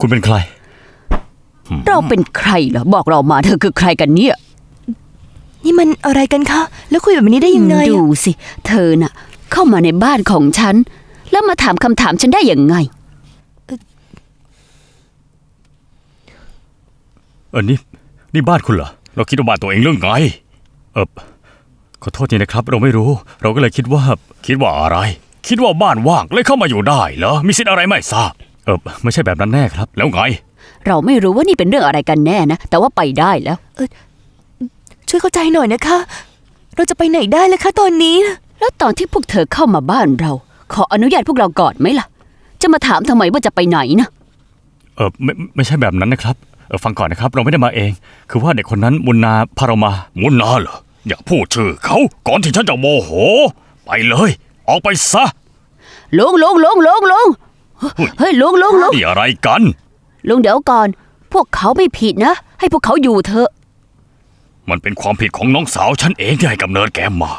คุณเป็นใคร เราเป็นใครเหรอบอกเรามาเธอคือใครกันเนี่ย นี่มันอะไรกันคะ แล้วคุยแบบนี้ได้ยังไงดูสิ เธอน่ะ เข้ามาในบ้านของฉัน แล้วมาถามคำถามฉันได้ยังไง เออนี่นี่บ้านคุณเหรอ เราคิดว่าบ้านตัวเองเรื่องไง เออขอโทษทีนะครับ เราไม่รู้ เราก็เลยคิดว่า คิดว่าอะไร คิดว่าบ้านว่างเลยเข้ามาอยู่ได้เหรอ มีสิทธิ์อะไรไม่ทราบ เออไม่ใช่แบบนั้นแน่ครับ แล้วไง เราไม่รู้ว่านี่เป็นเรื่องอะไรกันแน่นะ แต่ว่าไปได้แล้ว ช่วยเข้าใจหน่อยนะคะ เราจะไปไหนได้ล่ะคะตอนนี้นะแล้วตอนที่พวกเธอเข้ามาบ้านเรา ขออนุญาตพวกเราก่อนไหมล่ะ จะมาถามทำไมว่าจะไปไหนนะ เออไม่ไม่ใช่แบบนั้นนะครับเออฟังก่อนนะครับ เราไม่ได้มาเอง คือว่าเด็กคนนั้นมุนนาพาเรามา มุนนาเหรอ อย่าพูดชื่อเขาก่อนที่ฉันจะโมโห ไปเลย ออกไปซะ ลุงลุงลุงลุงลุง เฮ้ยลุงลุงลุงนี่อะไรกัน ลุงเดี๋ยวก่อน พวกเขาไม่ผิดนะ ให้พวกเขาอยู่เถอะ มันเป็นความผิดของน้องสาวฉันเองที่ให้กำเนิดแกมา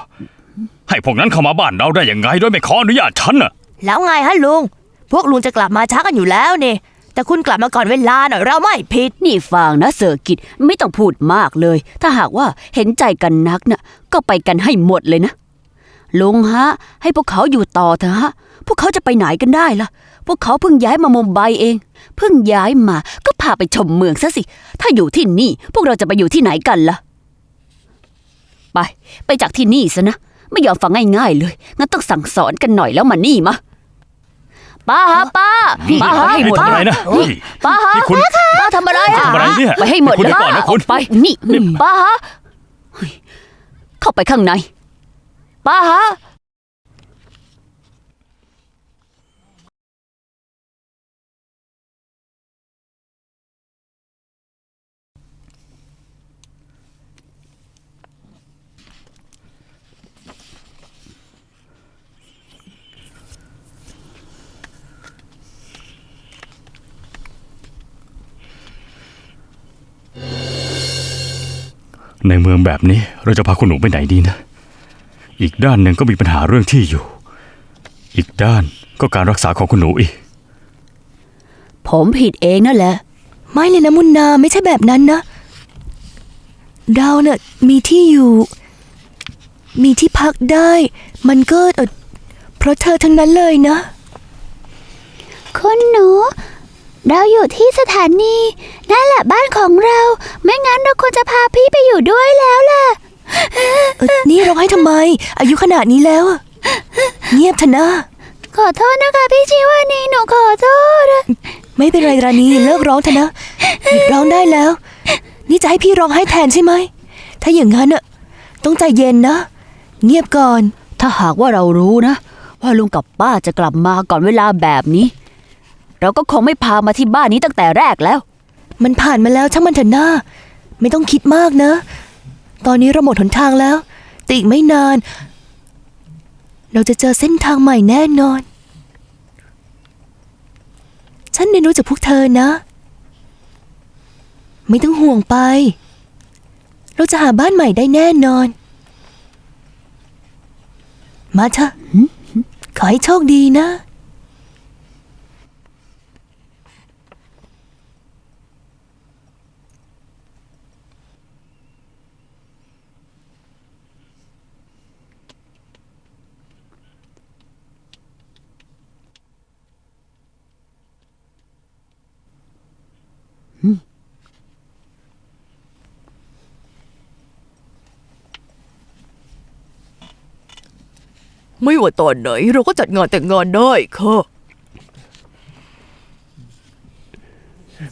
ให้พวกนั้นเข้ามาบ้านเราได้ยังไงโดยไม่ขออนุญาตฉันน่ะ แล้วไงฮะลุง พวกลุงจะกลับมาช้ากันอยู่แล้วนี่ แต่คุณกลับมาก่อนเวลาหน่อยเราไม่ผิด นี่ฟังนะเซอร์กิตไม่ต้องพูดมากเลย ถ้าหากว่าเห็นใจกันนักน่ะ ก็ไปกันให้หมดเลยนะ ลุงฮะ ให้พวกเขาอยู่ต่อเถอะฮะ พวกเขาจะไปไหนกันได้ล่ะ พวกเขาเพิ่งย้ายมามุมไบเอง เพิ่งย้ายมา ก็พาไปชมเมืองซะสิ ถ้าอยู่ที่นี่ พวกเราจะไปอยู่ที่ไหนกันล่ะ ไป ไปจากที่นี่ซะนะ ไม่ยอมฟังง่ายๆเลย งั้นต้องสั่งสอนกันหน่อยแล้วมานี่มา ป้าฮะป้า ป้าฮะนี่ทำอะไรนะนี่นี่ป้าฮะนี่คุณ ป้าทำอะไรทำอะไรเนี่ยไปให้หมดคุณเลยเดี๋ยวก่อนนะป้าคุณออกไป นี่ ป้าฮะเฮ้ยเข้าไปข้างใน ป้าฮะ ในเมืองแบบนี้เราจะพาคุณหนูไปไหนดีนะ อีกด้านหนึ่งก็มีปัญหาเรื่องที่อยู่ อีกด้านก็การรักษาของคุณหนูอีก ผมผิดเองนั่นแหละ ไม่เลยนะมุนนาไม่ใช่แบบนั้นนะเราเนะ่ะมีที่อยู่ มีที่พักได้ มันก็เออเพราะเธอทั้งนั้นเลยนะ คุณหนู เราอยู่ที่สถานีนั่นแหละบ้านของเรา ไม่งั้นเราควรจะพาพี่ไปอยู่ด้วยแล้วล่ะ เออนี่ร้องให้ทำไม อายุขนาดนี้แล้วอะเงียบเถอะนะ ขอโทษนะคะพี่ชิวานีหนูขอโทษไม่เป็นไรรานีเลิกร้องเถอะนะหยุดร้องได้แล้ว นี่จะให้พี่ร้องให้แทนใช่ไหม ถ้าอย่างนั้นอะต้องใจเย็นนะ เงียบก่อน ถ้าหากว่าเรารู้นะ ว่าลุงกับป้าจะกลับมาก่อนเวลาแบบนี้ เราก็คงไม่พามาที่บ้านนี้ตั้งแต่แรกแล้ว มันผ่านมาแล้วช่างมันเถอะหน้า ไม่ต้องคิดมากนะ ตอนนี้เราหมดหนทางแล้วแต่อีกไม่นาน เราจะเจอเส้นทางใหม่แน่นอน ฉันเรียนรู้จากพวกเธอนะ ไม่ต้องห่วงไป เราจะหาบ้านใหม่ได้แน่นอน มาเถอะขอให้โชคดีนะ ไม่ว่าตอนไหน เราก็จัดงานแต่งงานได้ค่ะ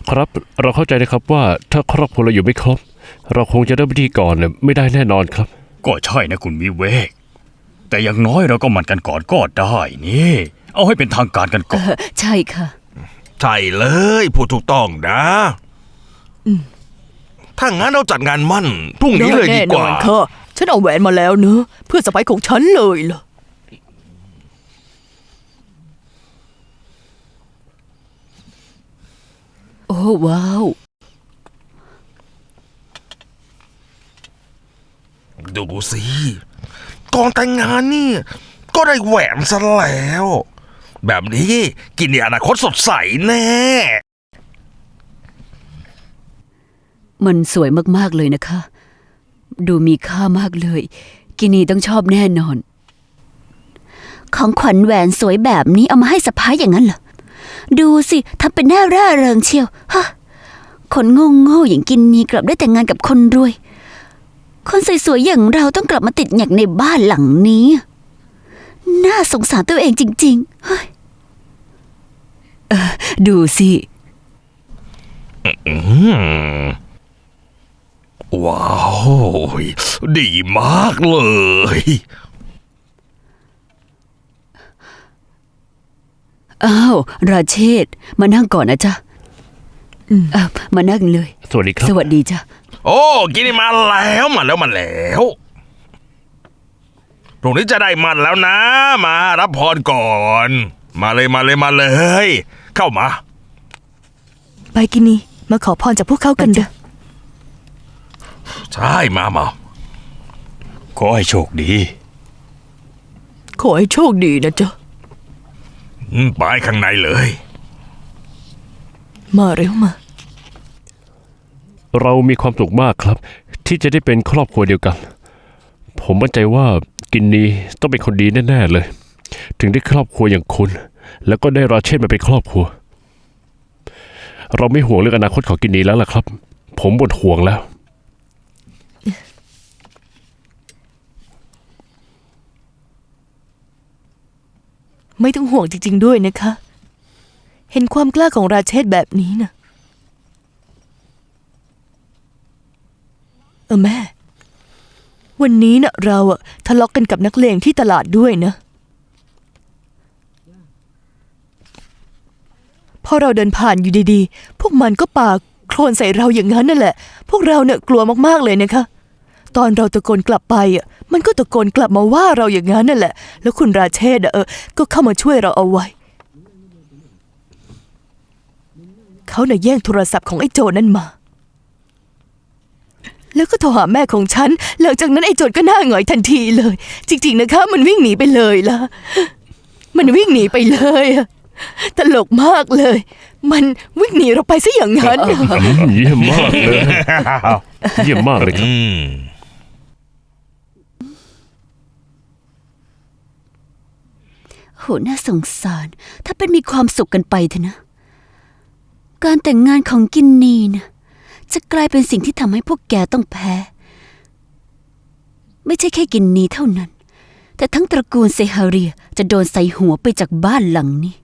ครับเราเข้าใจนะครับว่าถ้าครอบครัวเราอยู่ไม่ครบ เราคงจะได้พิธีก่อนเนี่ยไม่ได้แน่นอนครับ ก็ใช่นะคุณวิเวก แต่อย่างน้อยเราก็มันกันก่อนก็ได้นี่ เอาให้เป็นทางการกันก่อน ใช่ค่ะใช่เลยพูดถูกต้องนะถ้างั้นเราจัดงานมั่นพรุ่งนี้เลยดีกว่าแน่นอนค่ะฉันเอาแหวนมาแล้วเนอะเพื่อสะพ้ายของฉันเลยล่ะโอ้ว้าว ดูสิก่อนแต่งงานนี่ ก็ได้แหวนซะแล้ว แบบนี้กินในอนาคตสดใสแน่ มันสวยมาก ๆ เลยนะคะ ดูมีค่ามากเลย กินีต้องชอบแน่นอน ของขวัญแหวนสวยแบบนี้เอามาให้สะพ้ายอย่างนั้นเหรอ ดูสิทำเป็นหน้าร่าเริงเชียวฮะคนโง่โง่ๆอย่างกินนีกลับได้แต่งงานกับคนรวย คนสวยๆอย่างเราต้องกลับมาติดแงกในบ้านหลังนี้ น่าสงสารตัวเองจริง ๆ เฮ้ย ดูสิอืมว้าว ดีมากเลย อ้าว ราเชษฐ์มานั่งก่อนนะจ๊ะอะมานั่งเลย สวัสดีครับ สวัสดีจ้ะ โอ้กินนี่มาแล้วมาแล้วมาแล้วพรุ่งนี้จะได้มันแล้วนะ มารับพรก่อน มาเลยมาเลยมาเลย เข้ามา ไปกินีมาขอพรจากพวกเขากันเด้อใช่มามาขอให้โชคดี ขอให้โชคดีนะจ๊ะอืมไปข้างในเลย มาเร็วมา เรามีความสุขมากครับ ที่จะได้เป็นครอบครัวเดียวกัน ผมมั่นใจว่ากินนีต้องเป็นคนดีแน่ ๆ เลย ถึงได้ครอบครัวอย่างคุณ แล้วก็ได้ราเชษมาเป็นครอบครัว เราไม่ห่วงเรื่องอนาคตของกินนีแล้วล่ะครับ ผมหมดห่วงแล้ว ไม่ต้องห่วงจริง ๆ ด้วยนะคะ เห็นความกล้าของราเชษแบบนี้นะเออแม่ วันนี้นะเราอะทะเลาะกกันกับนักเลงที่ตลาดด้วยนะ พอเราเดินผ่านอยู่ดีๆ พวกมันก็ปาโคลนใส่เราอย่างนั้นนั่นแหละ พวกเราเนี่ยกลัวมากๆเลยนะคะ ตอนเราตะโกนกลับไปอะ มันก็ตะโกนกลับมาว่าเราอย่างนั้นนั่นแหละ แล้วคุณราเชษเออ ก็เข้ามาช่วยเราเอาไว้ เขาเน่ะแย่งโทรศัพท์ของไอ้โจนั่นมา แล้วก็โทรหาแม่ของฉัน หลังจากนั้นไอ้โจรก็หน้าหงอยทันทีเลย จริง ๆ นะคะ มันวิ่งหนีไปเลยล่ะ มันวิ่งหนีไปเลยอะ ตลกมากเลย มันวิ่งหนีเราไปซะอย่างนั้นอะเยี่ยมมากเลย เยี่ยมมากเลยครับ อืม โหน่าสงสาร ถ้าเป็นมีความสุขกันไปเถอะนะ การแต่งงานของกินนีนะจะกลายเป็นสิ่งที่ทำให้พวกแกต้องแพ้ ไม่ใช่แค่กินนีเท่านั้น แต่ทั้งตระกูลเซฮาเรียจะโดนใส่หัวไปจากบ้านหลังนี้